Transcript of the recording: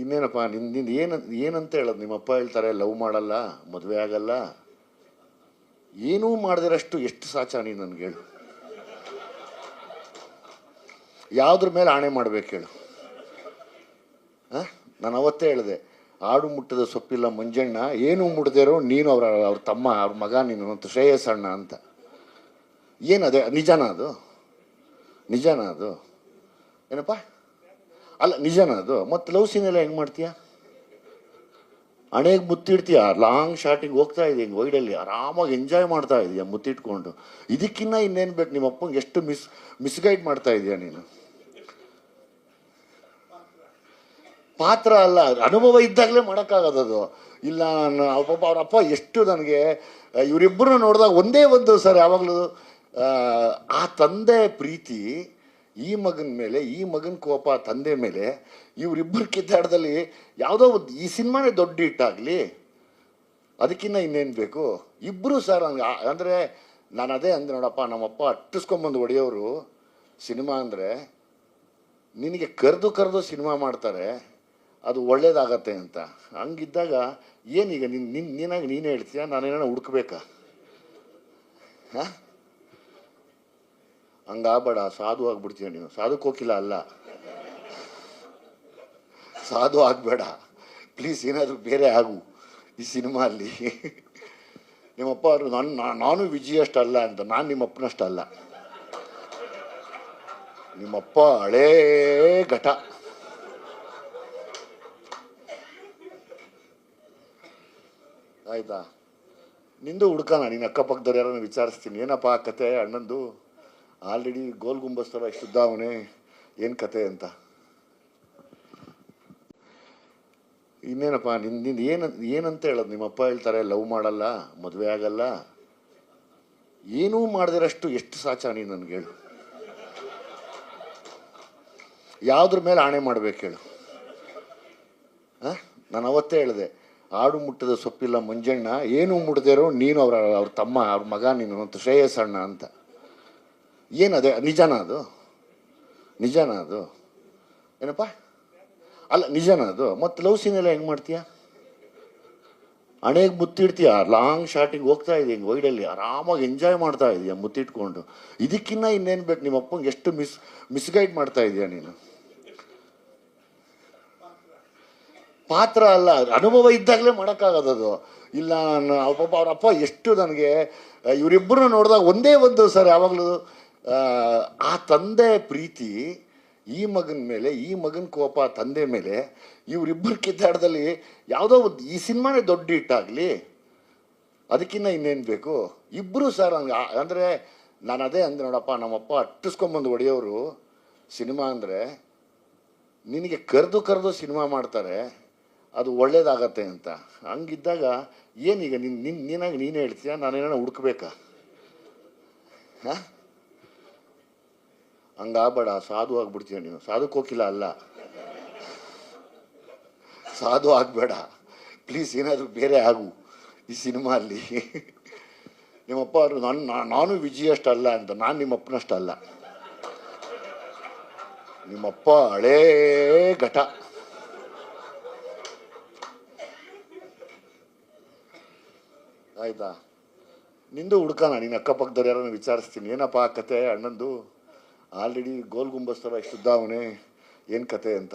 ಇನ್ನೇನಪ್ಪ ನಿನ್ನಿಂದ ಏನು ಏನಂತ ಹೇಳೋದು? ನಿಮ್ಮಪ್ಪ ಹೇಳ್ತಾರೆ, ಲವ್ ಮಾಡಲ್ಲ, ಮದುವೆ ಆಗಲ್ಲ. ಏನೂ ಮಾಡದಿರಷ್ಟು ಎಷ್ಟು ಸಾಚ ನೀನು ನನಗೆ ಹೇಳು. ಯಾವುದ್ರ ಮೇಲೆ ಆಣೆ ಮಾಡ್ಬೇಕು ಹೇಳು. ನಾನು ಅವತ್ತೇ ಹೇಳಿದೆ, ಆಡು ಮುಟ್ಟದ ಸೊಪ್ಪಿಲ್ಲ ಮಂಜಣ್ಣ, ಏನು ಮುಟ್ಟದಿರೋ ನೀನು ಅವರ ಅವ್ರ ತಮ್ಮ, ಅವ್ರ ಮಗ, ನೀನು ಅಂತ ಶ್ರೇಯಸ್ ಅಣ್ಣ ಅಂತ ಏನದೇ ನಿಜನಾ ಅದು? ನಿಜನಾ ಅದು? ಏನಪ್ಪ? ಅಲ್ಲ, ನಿಜನ ಅದು? ಮತ್ತೆ ಲವ್ ಸೀನ್ ಎಲ್ಲ ಹೆಂಗೆ ಮಾಡ್ತೀಯ? ಹಣೆಗೆ ಮುತ್ತಿಡ್ತೀಯ? ಲಾಂಗ್ ಶಾರ್ಟಿಗೆ ಹೋಗ್ತಾ ಇದೆ ಹಿಂಗೆ ವೈಡಲ್ಲಿ ಆರಾಮಾಗಿ ಎಂಜಾಯ್ ಮಾಡ್ತಾ ಇದೀಯ ಮುತ್ತಿಟ್ಕೊಂಡು. ಇದಕ್ಕಿನ್ನ ಇನ್ನೇನು ಬೇಕು? ನಿಮ್ಮ ಅಪ್ಪಂಗೆ ಎಷ್ಟು ಮಿಸ್ ಮಿಸ್ಗೈಡ್ ಮಾಡ್ತಾ ಇದೀಯ ನೀನು? ಪಾತ್ರ ಅಲ್ಲ, ಅನುಭವ ಇದ್ದಾಗಲೇ ಮಾಡೋಕ್ಕಾಗೋದದು ಇಲ್ಲ, ನಾನು ಪಾಪ, ಅವ್ರ ಅಪ್ಪ ಎಷ್ಟು ನನಗೆ ಇವರಿಬ್ಬರನ್ನ ನೋಡಿದಾಗ ಒಂದೇ ಒಂದು ಸರ್ ಯಾವಾಗಲೂ ಆ ತಂದೆ ಪ್ರೀತಿ ಈ ಮಗನ ಮೇಲೆ, ಈ ಮಗನ ಕೋಪ ತಂದೆ ಮೇಲೆ ಇವರಿಬ್ಬರು ಕಿತ್ತಾಟದಲ್ಲಿ ಯಾವುದೋ ಒಂದು ಈ ಸಿನಿಮಾನೇ ದೊಡ್ಡ ಹಿಟ್ಟಾಗಲಿ. ಅದಕ್ಕಿಂತ ಇನ್ನೇನು ಬೇಕು? ಇಬ್ಬರು ಸರ್ ಅಂದರೆ ನಾನು ಅದೇ ಅಂದೆ ನೋಡಪ್ಪ, ನಮ್ಮಪ್ಪ ಅಟ್ಟಿಸ್ಕೊಂಬಂದು ಹೊಡೆಯೋರು ಸಿನಿಮಾ ಅಂದರೆ ನಿನಗೆ ಕರೆದು ಕರೆದು ಸಿನಿಮಾ ಮಾಡ್ತಾರೆ, ಅದು ಒಳ್ಳೇದಾಗತ್ತೆ ಅಂತ. ಹಂಗಿದ್ದಾಗ ಏನೀಗ ನಿನ್ನ ನಿನ್ನ ನೀನಾಗಿ ನೀನೇ ಹೇಳ್ತೀಯ? ನಾನೇನೋ ಹುಡುಕ್ಬೇಕಾ? ಹಾಂ? ಹಂಗಾಗಬೇಡ ಸಾಧು ಆಗ್ಬಿಡ್ತೀಯ ನೀನು. ಸಾಧು ಹೋಗಿಲ್ಲ ಅಲ್ಲ. ಸಾಧು ಆಗಬೇಡ. ಪ್ಲೀಸ್ ಏನಾದರೂ ಬೇರೆ ಆಗು ಈ ಸಿನಿಮಾ ಅಲ್ಲಿ ನಿಮ್ಮಪ್ಪ ಅವರು ನನ್ನ ನಾನು ವಿಜಯ ಅಲ್ಲ ಅಂತ, ನಾನು ನಿಮ್ಮಪ್ಪನಷ್ಟಲ್ಲ. ನಿಮ್ಮಪ್ಪ ಹಳೇ ಘಟ. ಆಯ್ತಾ? ನಿಂದು ಹುಡ್ಕೋಣ ನೀನು ಅಕ್ಕಪಕ್ಕದವ್ರು ಯಾರನ್ನು ವಿಚಾರಿಸ್ತೀನಿ. ಏನಪ್ಪ ಕತೆ ಅಣ್ಣಂದು? ಆಲ್ರೆಡಿ ಗೋಲ್ ಗುಂಬಸ್ ಥರ ಇಷ್ಟುದ್ದ ಅವನೇ ಏನು ಕತೆ ಅಂತ? ಇನ್ನೇನಪ್ಪ, ನಿನ್ ನಿಂದು ಏನು ಏನಂತ ಹೇಳೋದು? ನಿಮ್ಮಪ್ಪ ಹೇಳ್ತಾರೆ, ಲವ್ ಮಾಡಲ್ಲ, ಮದುವೆ ಆಗಲ್ಲ. ಏನೂ ಮಾಡದಿರಷ್ಟು ಎಷ್ಟು ಸಾಚ ನೀನು ನನಗೆ ಹೇಳು. ಯಾವುದ್ರ ಮೇಲೆ ಆಣೆ ಮಾಡ್ಬೇಕು ಹೇಳು. ನಾನು ಅವತ್ತೇ ಹೇಳಿದೆ, ಆಡು ಮುಟ್ಟದ ಸೊಪ್ಪಿಲ್ಲ ಮಂಜಣ್ಣ, ಏನು ಮುಟ್ಟದಿರೋ ನೀನು ಅವರ ಅವ್ರ ತಮ್ಮ, ಅವ್ರ ಮಗ ನೀನು ಅಂತ, ಶ್ರೇಯಸ್ ಅಣ್ಣ ಅಂತ. ಏನದೆ? ನಿಜನಾ ಅದು? ನಿಜನಾ ಅದು? ಏನಪ್ಪ? ಅಲ್ಲ, ನಿಜನಾ ಅದು? ಮತ್ತೆ ಲವ್ ಸೀನ್ ಎಲ್ಲ ಹೆಂಗೆ ಮಾಡ್ತೀಯ? ಹಣೆಗೆ ಮುತ್ತಿಡ್ತೀಯ? ಲಾಂಗ್ ಶಾರ್ಟಿಗೆ ಹೋಗ್ತಾ ಇದೀಯ ಹಿಂಗೆ ವೈಡಲ್ಲಿ ಆರಾಮಾಗಿ ಎಂಜಾಯ್ ಮಾಡ್ತಾ ಇದೀಯ ಮುತ್ತಿಟ್ಕೊಂಡು. ಇದಕ್ಕಿನ್ನ ಇನ್ನೇನು ಬೇಕು? ನಿಮ್ಮ ಅಪ್ಪಂಗೆ ಎಷ್ಟು ಮಿಸ್ ಮಿಸ್ಗೈಡ್ ಮಾಡ್ತಾ ಇದೀಯ ನೀನು? ಪಾತ್ರ ಅಲ್ಲ, ಅನುಭವ ಇದ್ದಾಗಲೇ ಮಾಡೋಕ್ಕಾಗೋದದು ಇಲ್ಲ ನಾನು ಪಾಪ ಅವ್ರ ಅಪ್ಪ ಎಷ್ಟು ನನಗೆ ಇವರಿಬ್ಬರನ್ನ ನೋಡಿದಾಗ ಒಂದೇ ಒಂದು ಸರ್, ಯಾವಾಗಲೂ ಆ ತಂದೆ ಪ್ರೀತಿ ಈ ಮಗನ ಮೇಲೆ, ಈ ಮಗನ ಕೋಪ ತಂದೆ ಮೇಲೆ, ಇವರಿಬ್ಬರು ಕಿತ್ತಾಟದಲ್ಲಿ ಯಾವುದೋ ಒಂದು ಈ ಸಿನಿಮಾನೇ ದೊಡ್ಡ ಹಿಟ್ಟಾಗಲಿ. ಅದಕ್ಕಿಂತ ಇನ್ನೇನು ಬೇಕು? ಇಬ್ಬರು ಸರ್ ಅಂದರೆ ನಾನು ಅದೇ ಅಂದೆ ನೋಡಪ್ಪ, ನಮ್ಮಪ್ಪ ಅಟ್ಟಿಸ್ಕೊಂಬಂದು ಹೊಡೆಯೋರು ಸಿನಿಮಾ ಅಂದರೆ ನಿನಗೆ ಕರೆದು ಕರೆದು ಸಿನಿಮಾ ಮಾಡ್ತಾರೆ, ಅದು ಒಳ್ಳೇದಾಗತ್ತೆ ಅಂತ. ಹಂಗಿದ್ದಾಗ ಏನೀಗ ನಿನ್ನ ನಿನ್ನ ನೀನಾಗಿ ನೀನೇ ಹೇಳ್ತೀಯ? ನಾನೇನೋ ಹುಡುಕ್ಬೇಕಾ? ಹಾಂ? ಹಂಗಾಗಬೇಡ ಸಾಧು ಆಗ್ಬಿಡ್ತೀಯ ನೀನು. ಕೋಕಿಲ ಅಲ್ಲ. ಸಾಧು ಆಗಬೇಡ. ಪ್ಲೀಸ್ ಏನಾದರೂ ಬೇರೆ ಆಗು ಈ ಸಿನಿಮಾ ಅಲ್ಲಿ ನಿಮ್ಮಪ್ಪ ಅವರು ನಾನು ವಿಜಯ ಅಲ್ಲ ಅಂತ, ನಾನು ನಿಮ್ಮಪ್ಪನಷ್ಟಲ್ಲ. ನಿಮ್ಮಪ್ಪ ಹಳೇ ಘಟ. ಆಯ್ತಾ? ನಿಂದು ಹುಡ್ಕೋಣ ನೀನು ಅಕ್ಕಪಕ್ಕದವ್ರು ಯಾರನ್ನು ವಿಚಾರಿಸ್ತೀನಿ. ಏನಪ್ಪ ಆ ಕತೆ ಅಣ್ಣಂದು? ಆಲ್ರೆಡಿ ಗೋಲ್ ಗುಂಬಸ್ ಥರ ಇಷ್ಟುದ್ದ ಅವನೇ ಏನು ಕತೆ ಅಂತ?